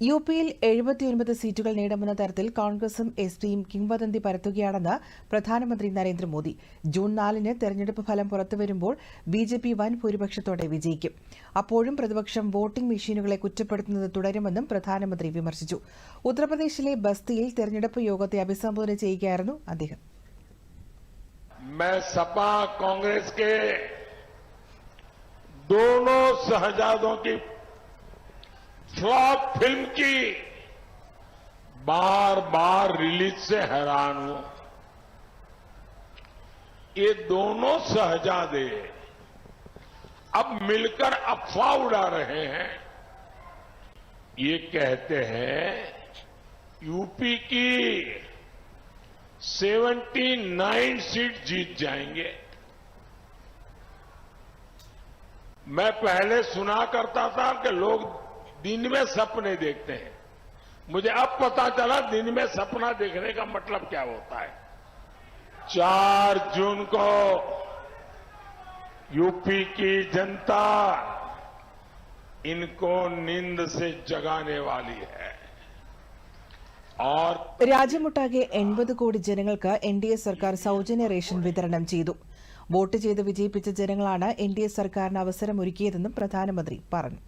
U പിയിൽ എഴുപത്തിയൊൻപത് സീറ്റുകൾ നേടുമെന്ന തരത്തിൽ കോൺഗ്രസും എസ് പിയും കിംവദന്തി പരത്തുകയാണെന്ന് പ്രധാനമന്ത്രി നരേന്ദ്രമോദി ജൂൺ നാലിന് തെരഞ്ഞെടുപ്പ് ഫലം പുറത്തുവരുമ്പോൾ ബി ജെ പി വൻ ഭൂരിപക്ഷത്തോടെ വിജയിക്കും അപ്പോഴും പ്രതിപക്ഷം വോട്ടിംഗ് മെഷീനുകളെ കുറ്റപ്പെടുത്തുന്നത് തുടരുമെന്നും പ്രധാനമന്ത്രി വിമർശിച്ചു ഉത്തർപ്രദേശിലെ ബസ്തിയിൽ തെരഞ്ഞെടുപ്പ് യോഗത്തെ അഭിസംബോധന ചെയ്യുകയായിരുന്നു അദ്ദേഹം मैं सपा कांग्रेस के दोनों शहजादों की फ्लॉप फ़िल्म की बार बार रिलीज़ से हैरान हूँ। ये दोनों शहजादे अब मिलकर अफवाह उड़ा रहे हैं। ये कहते हैं, यूपी की 79 सीट जीत जाएँगे। मैं पहले सुना करता था कि लोग दिन में सपने देखते हैं मुझे अब पता चला दिन में सपना देखने का मतलब क्या होता है चार जून को यूपी की जनता इनको नींद से जगाने वाली है और രാജ്യമൊട്ടാകെ എൺപത് കോടി ജനങ്ങൾക്ക് എൻ ഡി എ സർക്കാർ സൌജന്യ റേഷൻ വിതരണം ചെയ്തു വോട്ട് ചെയ്ത് വിജയിപ്പിച്ച ജനങ്ങളാണ് എൻ ഡി എ സർക്കാരിന് അവസരമൊരുക്കിയതെന്നും പ്രധാനമന്ത്രി പറഞ്ഞു